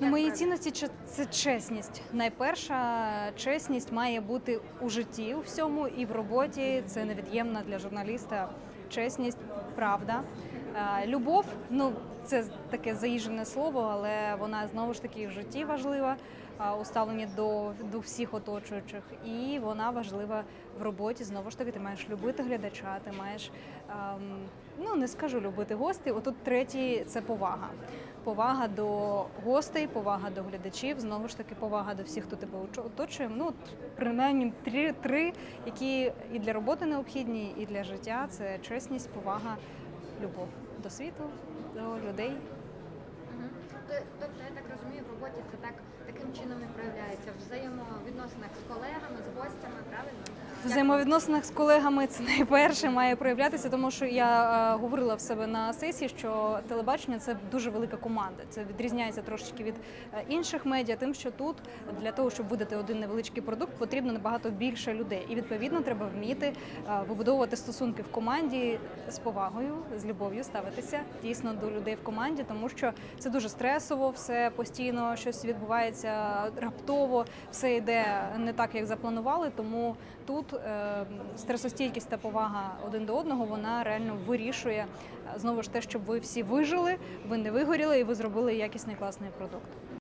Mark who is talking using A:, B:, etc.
A: Ну, мої цінності це чесність. Найперша чесність має бути у житті у всьому і в роботі. Це невід'ємна для журналіста. Чесність, правда. Е, Любов, ну це таке заїжджене слово, але вона знову ж таки в житті важлива а, у ставленні до, до всіх оточуючих, і вона важлива в роботі. Знову ж таки, ти маєш любити глядача, ти маєш ем, ну не скажу любити гостей. Отут третій це повага. Повага до гостей, повага до глядачів, знову ж таки, повага до всіх, хто тебе оточує. Ну, принаймні три, три, які і для роботи необхідні, і для життя це чесність, повага, любов до світу, до людей.
B: Угу. Тобто, я так розумію, в роботі це так таким чином і проявляється в взаємовідносинах з колегами, з гостями, правильно?
A: Взаємовідносинах з колегами це найперше має проявлятися, тому що я е, говорила в себе на сесії, що телебачення це дуже велика команда. Це відрізняється трошечки від е, інших медіа, тим, що тут для того, щоб видати один невеличкий продукт, потрібно набагато більше людей. І відповідно треба вміти е, вибудовувати стосунки в команді з повагою, з любов'ю ставитися дійсно до людей в команді, тому що це дуже стресово, все постійно щось відбувається раптово, все йде не так, як запланували. Тому тут стресостійкість та повага один до одного вона реально вирішує е, знову ж те, щоб ви всі вижили, ви не вигоріли і ви зробили якісний класний продукт.